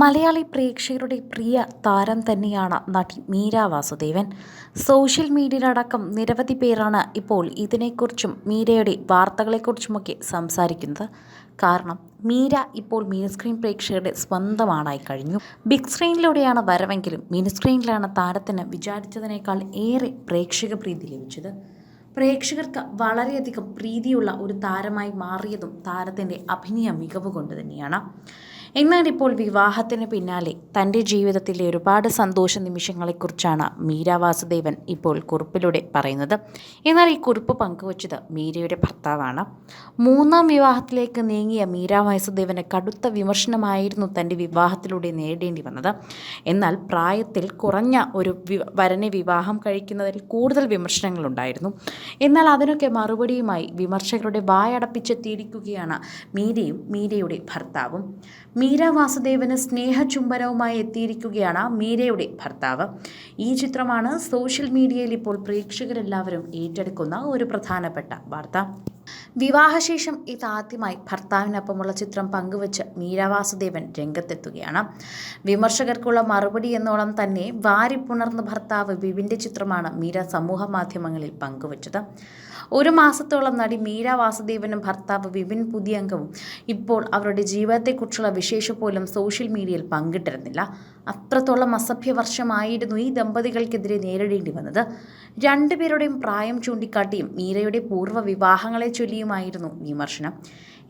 മലയാളി പ്രേക്ഷകരുടെ പ്രിയ താരം തന്നെയാണ് നടി മീര വാസുദേവൻ. സോഷ്യൽ മീഡിയയിലടക്കം നിരവധി പേരാണ് ഇപ്പോൾ ഇതിനെക്കുറിച്ചും മീരയുടെ വാർത്തകളെക്കുറിച്ചുമൊക്കെ സംസാരിക്കുന്നത്. കാരണം മീര ഇപ്പോൾ മിനി സ്ക്രീൻ പ്രേക്ഷകരുടെ സ്വന്തമാണായി കഴിഞ്ഞു. ബിഗ് സ്ക്രീനിലൂടെയാണ് വരവെങ്കിലും മിനി സ്ക്രീനിലാണ് താരത്തിന് വിചാരിച്ചതിനേക്കാൾ ഏറെ പ്രേക്ഷക പ്രീതി ലഭിച്ചത്. പ്രേക്ഷകർക്ക് വളരെയധികം പ്രീതിയുള്ള ഒരു താരമായി മാറിയതും താരത്തിന്റെ അഭിനയ മികവ് കൊണ്ട് തന്നെയാണ്. എന്നാൽ ഇപ്പോൾ വിവാഹത്തിന് പിന്നാലെ തന്റെ ജീവിതത്തിലെ ഒരുപാട് സന്തോഷ നിമിഷങ്ങളെക്കുറിച്ചാണ് മീര വാസുദേവൻ ഇപ്പോൾ കുറിപ്പിലൂടെ പറയുന്നത്. എന്നാൽ ഈ കുറിപ്പ് പങ്കുവച്ചത് മീരയുടെ ഭർത്താവാണ്. മൂന്നാം വിവാഹത്തിലേക്ക് നീങ്ങിയ മീര വാസുദേവന് കടുത്ത വിമർശനമായിരുന്നു തന്റെ വിവാഹത്തിലൂടെ നേടേണ്ടി വന്നത്. എന്നാൽ പ്രായത്തിൽ കുറഞ്ഞ ഒരു വരനെ വിവാഹം കഴിക്കുന്നതിൽ കൂടുതൽ വിമർശനങ്ങളുണ്ടായിരുന്നു. എന്നാൽ അതിനൊക്കെ മറുപടിയുമായി വിമർശകരുടെ വായടപ്പിച്ചെത്തിയിരിക്കുകയാണ് മീരയും മീരയുടെ ഭർത്താവും. മീര വാസുദേവന് സ്നേഹചുംബനവുമായി എത്തിയിരിക്കുകയാണ് മീരയുടെ ഭർത്താവ്. ഈ ചിത്രമാണ് സോഷ്യൽ മീഡിയയിൽ ഇപ്പോൾ പ്രേക്ഷകരെല്ലാവരും ഏറ്റെടുക്കുന്ന ഒരു പ്രധാനപ്പെട്ട വാർത്ത. വിവാഹശേഷം ഇതാദ്യമായി ഭർത്താവിനൊപ്പമുള്ള ചിത്രം പങ്കുവച്ച് മീരാവാസുദേവൻ രംഗത്തെത്തുകയാണ്. വിമർശകർക്കുള്ള മറുപടി എന്നോളം തന്നെ വാരിപ്പുണർന്ന ഭർത്താവ് വിവിന്റെ ചിത്രമാണ് മീര സമൂഹ മാധ്യമങ്ങളിൽ പങ്കുവച്ചത്. ഒരു മാസത്തോളം നടി മീര വാസുദേവനും ഭർത്താവ് വിപിൻ പുതിയംഗവും ഇപ്പോൾ അവരുടെ ജീവിതത്തെക്കുറിച്ചുള്ള വിശേഷ പോലും സോഷ്യൽ മീഡിയയിൽ പങ്കിട്ടിരുന്നില്ല. അത്രത്തോളം അസഭ്യ വർഷമായിരുന്നു ഈ ദമ്പതികൾക്കെതിരെ നേരിടേണ്ടി വന്നത്. രണ്ടുപേരുടെയും പ്രായം ചൂണ്ടിക്കാട്ടിയും മീരയുടെ പൂർവ വിവാഹങ്ങളെ ചൊല്ലിയുമായിരുന്നു വിമർശനം.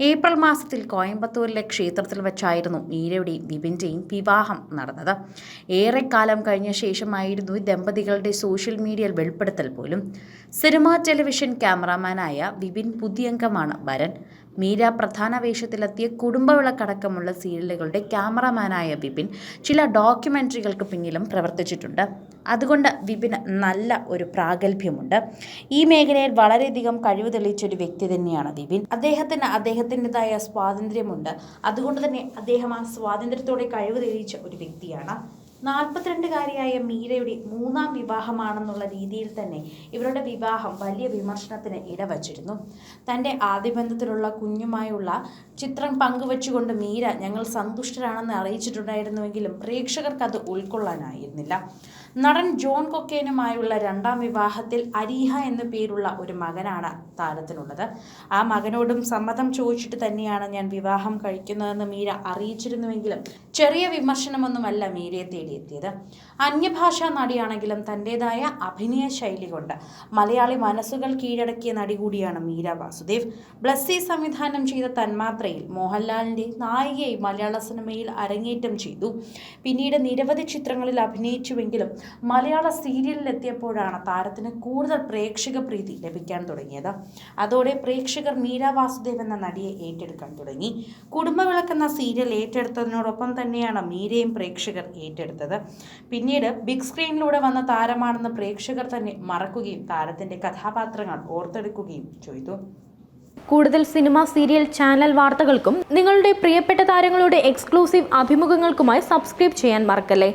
ഏപ്രിൽ മാസത്തിൽ കോയമ്പത്തൂരിലെ ക്ഷേത്രത്തിൽ വെച്ചായിരുന്നു മീരയുടെയും വിപിന്റെയും വിവാഹം നടന്നത്. ഏറെക്കാലം കഴിഞ്ഞ ശേഷമായിരുന്നു ദമ്പതികളുടെ സോഷ്യൽ മീഡിയയിൽ വെളിപ്പെടുത്തൽ പോലും. സിനിമാ ടെലിവിഷൻ ക്യാമറാമാനായ വിപിൻ പുതിയംഗമാണ് വരൻ. മീര പ്രധാന വേഷത്തിലെത്തിയ കുടുംബവിളക്കടക്കമുള്ള സീരിയലുകളുടെ ക്യാമറമാനായ വിപിൻ ചില ഡോക്യുമെന്ററികൾക്ക് പിന്നിലും പ്രവർത്തിച്ചിട്ടുണ്ട്. അതുകൊണ്ട് വിപിന് നല്ല ഒരു പ്രാഗൽഭ്യമുണ്ട്. ഈ മേഖലയിൽ വളരെയധികം കഴിവ് തെളിയിച്ചൊരു വ്യക്തി തന്നെയാണ് വിപിൻ. അദ്ദേഹത്തിന് അദ്ദേഹത്തിന്റെതായ സ്വാതന്ത്ര്യമുണ്ട്. അതുകൊണ്ട് തന്നെ അദ്ദേഹം ആ സ്വാതന്ത്ര്യത്തോടെ കഴിവ് തെളിയിച്ച ഒരു വ്യക്തിയാണ്. നാൽപ്പത്തിരണ്ടുകാരിയായ മീരയുടെ മൂന്നാം വിവാഹമാണെന്നുള്ള രീതിയിൽ തന്നെ ഇവരുടെ വിവാഹം വലിയ വിമർശനത്തിന് ഇടവച്ചിരുന്നു. തന്റെ ആദ്യ ബന്ധത്തിലുള്ള കുഞ്ഞുമായുള്ള ചിത്രം പങ്കുവച്ചുകൊണ്ട് മീര ഞങ്ങൾ സന്തുഷ്ടരാണെന്ന് അറിയിച്ചിട്ടുണ്ടായിരുന്നുവെങ്കിലും പ്രേക്ഷകർക്ക് അത് ഉൾക്കൊള്ളാനായിരുന്നില്ല. നടൻ ജോൺ കൊക്കേനുമായുള്ള രണ്ടാം വിവാഹത്തിൽ അരീഹ എന്നു പേരുള്ള ഒരു മകനാണ് താരത്തിനുള്ളത്. ആ മകനോടും സമ്മതം ചോദിച്ചിട്ട് തന്നെയാണ് ഞാൻ വിവാഹം കഴിക്കുന്നതെന്ന് മീര അറിയിച്ചിരുന്നുവെങ്കിലും ചെറിയ വിമർശനമൊന്നുമല്ല മീരയെ തേടിയെത്തിയത് അന്യഭാഷാ നടിയാണെങ്കിലും തന്റെതായ അഭിനയ ശൈലി കൊണ്ട് മലയാളി മനസ്സുകൾ കീഴടക്കിയ നടി കൂടിയാണ് മീര വാസുദേവ്. ബ്ലസ്സി സംവിധാനം ചെയ്ത തന്മാത്രയിൽ മോഹൻലാലിന്റെ നായികയായി മലയാള സിനിമയിൽ അരങ്ങേറ്റം ചെയ്തു. പിന്നീട് നിരവധി ചിത്രങ്ങളിൽ അഭിനയിച്ചുവെങ്കിലും മലയാള സീരിയലിലെത്തിയപ്പോഴാണ് താരത്തിന് കൂടുതൽ പ്രേക്ഷക പ്രീതി ലഭിക്കാൻ തുടങ്ങിയത്. അതോടെ പ്രേക്ഷകർ മീര വാസുദേവ് എന്ന നടിയെ ഏറ്റെടുക്കാൻ തുടങ്ങി. കുടുംബവിളക്കെന്ന സീരിയൽ ഏറ്റെടുത്തതിനോടൊപ്പം തന്നെയാണ് മീരയും പ്രേക്ഷകർ ഏറ്റെടുത്തത്. പിന്നീട് ബിഗ് സ്ക്രീനിലൂടെ വന്ന താരമാണെന്ന് പ്രേക്ഷകർ തന്നെ മറക്കുകയും താരത്തിന്റെ കഥാപാത്രങ്ങൾ ഓർത്തെടുക്കുകയും ചെയ്തു. കൂടുതൽ സിനിമ സീരിയൽ ചാനൽ വാർത്തകൾക്കും നിങ്ങളുടെ പ്രിയപ്പെട്ട താരങ്ങളുടെ എക്സ്ക്ലൂസീവ് അഭിമുഖങ്ങൾക്കുമായി സബ്സ്ക്രൈബ് ചെയ്യാൻ മറക്കല്ലേ?